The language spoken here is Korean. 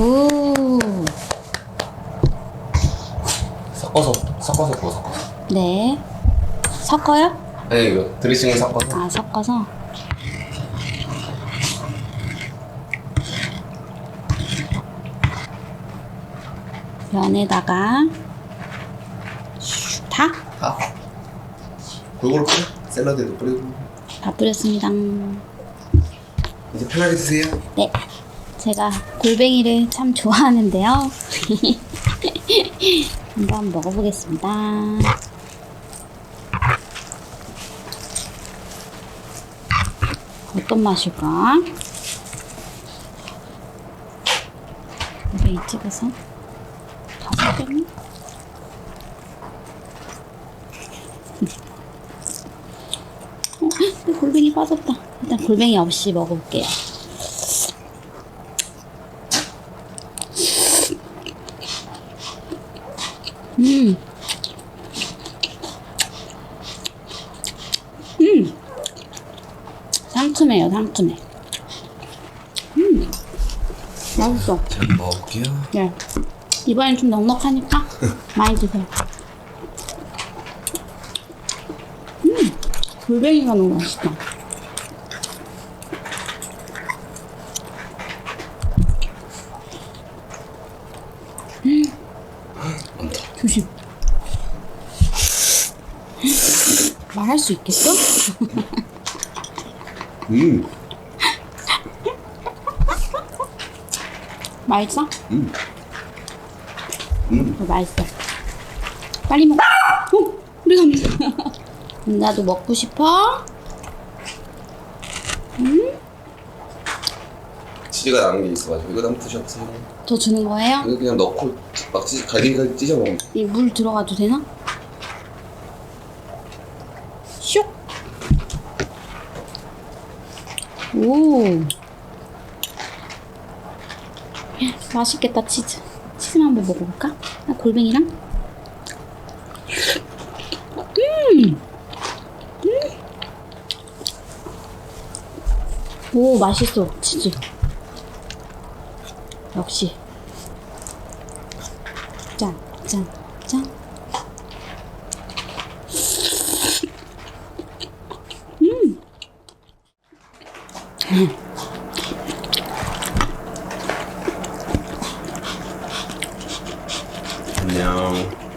오, 섞어서 섞어서 부어 섞어서. 네. 섞어요? 네 이거 드레싱을 섞어서. 아, 섞어서. 면에다가 슉, 다? 다. 골고루 뿌려. 샐러드에도 뿌리고. 다 뿌렸습니다. 이제 편하게 드세요. 네. 제가 골뱅이를 참 좋아하는데요. 한번 먹어보겠습니다. 어떤 맛일까? 골뱅이 찍어서 다섯 개는? 어, 골뱅이 빠졌다. 일단 골뱅이 없이 먹어볼게요. 음. 음. 상큼해요, 상큼해. 음. 맛있어. 자 먹을게요. 네. 이번엔 좀 넉넉하니까 많이 드세요. 음. 골뱅이가 너무 맛있다. 조심. 말할 수 있겠어? 음. 맛있어? 음. 음. 어, 맛있어. 빨리 먹어. 어, 우리 감자. 나도 먹고 싶어. 치즈가 남은 게 있어가지고 이거 한번 드셔보세요. 더 주는 거예요? 이거 그냥 넣고 막 찢, 갈기갈기 찢어 먹으면 돼. 이 물 들어가도 되나? 슉. 오. 맛있겠다 치즈. 치즈만 한번 먹어볼까? 아, 골뱅이랑. 음. 음. 오 맛있어 치즈. 역시. 짠, 짠, 짠. 안녕.